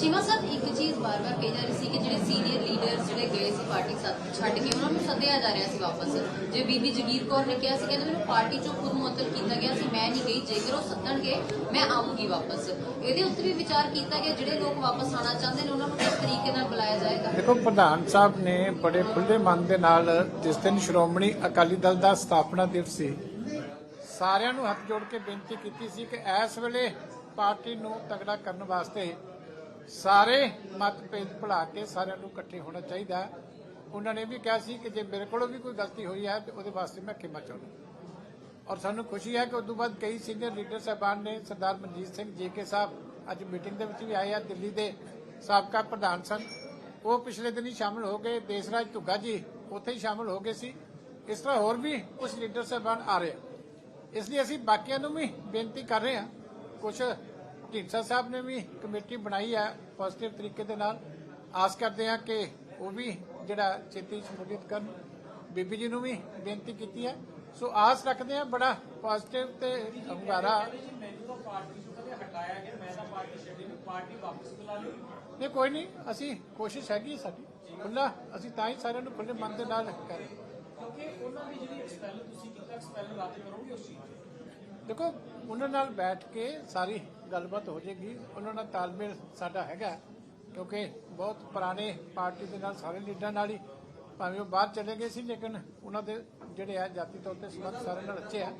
ਚੀਮਾ ਸਾਹਿਬ, ਇੱਕ ਚੀਜ਼ ਬਾਰ-ਬਾਰ ਕਹੀ ਜਾ ਰਹੀ ਸੀ ਕਿ ਜਿਹੜੇ ਸੀਨੀਅਰ ਲੀਡਰਸ ਜਿਹੜੇ ਗਏ ਸੀ ਪਾਰਟੀ ਛੱਡ ਕੇ, ਉਹਨਾਂ ਨੂੰ ਸੱਦਿਆ ਜਾ ਰਿਹਾ ਸੀ ਵਾਪਸ। ਜੇ ਬੀਬੀ ਜਗੀਰ ਕੌਰ ਨੇ ਕਿਹਾ ਸੀ, ਕਹਿੰਦੇ ਮੈਨੂੰ ਪਾਰਟੀ ਚੋਂ ਖੁਦ ਮੁਅੱਤਲ ਕੀਤਾ ਗਿਆ ਸੀ, ਮੈਂ ਨਹੀਂ ਗਈ, ਜੇਕਰ ਉਹ ਸੱਦਣਗੇ, ਮੈਂ ਆਉਂਗੀ ਵਾਪਸ। ਇਹਦੇ ਉੱਤੇ ਵੀ ਵਿਚਾਰ ਕੀਤਾ ਗਿਆ, ਜਿਹੜੇ ਲੋਕ ਵਾਪਸ ਆਉਣਾ ਚਾਹੁੰਦੇ ਨੇ, ਉਹਨਾਂ ਨੂੰ ਕਿਸ ਤਰੀਕੇ ਨਾਲ ਬੁਲਾਇਆ ਜਾਏਗਾ? ਦੇਖੋ, ਪ੍ਰਧਾਨ ਸਾਹਿਬ ਨੇ ਬੜੇ ਖੁੱਲੇ ਮਨ ਦੇ ਨਾਲ ਜਿਸ ਦਿਨ ਸ਼੍ਰੋਮਣੀ ਅਕਾਲੀ ਦਲ ਦਾ ਸਥਾਪਨਾ ਦਿਵਸ ਸੀ, ਸਾਰਿਆਂ ਨੂੰ ਹੱਥ ਜੋੜ ਕੇ ਬੇਨਤੀ ਕੀਤੀ ਸੀ ਕਿ ਇਸ ਵੇਲੇ ਪਾਰਟੀ ਨੂੰ ਤਗੜਾ ਕਰਨ ਵਾਸਤੇ ਸਾਰੇ ਮਤਭੇਦ ਭੁਲਾ ਕੇ ਸਾਰਿਆਂ ਨੂੰ ਇਕੱਠੇ ਹੋਣਾ ਚਾਹੀਦਾ ਹੈ। ਉਹਨਾਂ ਨੇ ਵੀ ਕਿਹਾ ਸੀ ਕਿ ਜੇ ਮੇਰੇ ਕੋਲੋਂ ਵੀ ਕੋਈ ਗਲਤੀ ਹੋਈ ਹੈ, ਤੇ ਉਹਦੇ ਵਾਸਤੇ ਮੈਂ ਖਿਮਾ ਚਾਹੁੰਦਾ ਔਰ ਸਾਨੂੰ ਖੁਸ਼ੀ ਹੈ ਕਿ ਉਸ ਤੋਂ ਬਾਅਦ ਕਈ ਸੀਨੀਅਰ ਲੀਡਰ ਸਾਹਿਬਾਨ ਨੇ ਸਰਦਾਰ ਮਨਜੀਤ ਸਿੰਘ ਜੇਕੇ ਸਾਹਿਬ ਅੱਜ ਮੀਟਿੰਗ ਦੇ ਵਿੱਚ ਵੀ ਆਏ ਆ, ਦਿੱਲੀ ਦੇ ਸਾਬਕਾ ਪ੍ਰਧਾਨ ਸਨ। ਉਹ ਪਿਛਲੇ ਦਿਨ ਹੀ ਸ਼ਾਮਲ ਹੋ ਗਏ, ਦੇਸਰਾਜ ਧੁੱਗਾ ਜੀ ਉੱਥੇ ਹੀ ਸ਼ਾਮਲ ਹੋ ਗਏ ਸੀ। ਇਸ ਤਰ੍ਹਾਂ ਹੋਰ ਵੀ ਕੁਝ ਲੀਡਰ ਸਾਹਿਬਾਨ ਆ ਰਹੇ ਇਸ ਲਈ ਅਸੀਂ ਬਾਕੀਆਂ ਨੂੰ ਵੀ ਬੇਨਤੀ ਕਰ ਰਹੇ ਹਾਂ, ਕੁਝ ਢੀਂਡਸਾ ਸਾਹਿਬ ਨੇ ਵੀ ਕਮੇਟੀ ਬਣਾਈ ਹੈ ਪੋਜ਼ਿਟਿਵ ਤਰੀਕੇ ਦੇ ਨਾਲ। ਆਸ ਕਰਦੇ ਹਾਂ ਕਿ ਉਹ ਵੀ ਜਿਹੜਾ ਛੇਤੀ ਸ਼ਮੂਲੀਅਤ ਕਰਨ। ਬੀਬੀ ਜੀ ਨੂੰ ਵੀ ਬੇਨਤੀ ਕੀਤੀ ਹੈ। ਸੋ ਆਸ ਰੱਖਦੇ ਹਾਂ ਬੜਾ ਪੋਜ਼ਿਟਿਵ ਤੇ ਹੁੰਗਾਰਾ ਨਹੀਂ, ਕੋਈ ਨਹੀਂ, ਅਸੀਂ ਕੋਸ਼ਿਸ਼ ਹੈਗੀ ਸਾਡੀ। ਖੁੱਲਾ ਅਸੀਂ ਤਾਂ ਹੀ ਸਾਰਿਆਂ ਨੂੰ ਖੁੱਲੇ ਮਨ ਦੇ ਨਾਲ ਕਰ ਕਿਉਂਕਿ ਉਹਨਾਂ ਦੀ ਜਿਹੜੀ ਐਕਸਪੈਲ ਤੁਸੀਂ ਕੀਤਾ ਐਕਸਪੈਲ ਰੱਦ ਕਰੋਗੇ ਉਸ ਚੀਜ਼ ਦੇਖੋ, ਉਹਨਾਂ ਨਾਲ ਬੈਠ ਕੇ ਸਾਰੀ ਗੱਲਬਾਤ ਹੋ ਜਾਏਗੀ। ਉਹਨਾਂ ਨਾਲ ਤਾਲਮੇਲ ਸਾਡਾ ਹੈਗਾ ਕਿਉਂਕਿ ਬਹੁਤ ਪੁਰਾਣੇ ਪਾਰਟੀ ਦੇ ਨਾਲ, ਸਾਰੇ ਲੀਡਰਾਂ ਨਾਲ ਹੀ ਭਾਵੇਂ ਉਹ ਬਾਹਰ ਚਲੇ ਗਏ ਸੀ, ਲੇਕਿਨ ਉਹਨਾਂ ਦੇ ਜਿਹੜੇ ਆ ਜਾਤੀ ਤੌਰ ਤੇ ਸੰਬੰਧ ਸਾਰਿਆਂ ਨਾਲ ਅੱਛੇ ਆ।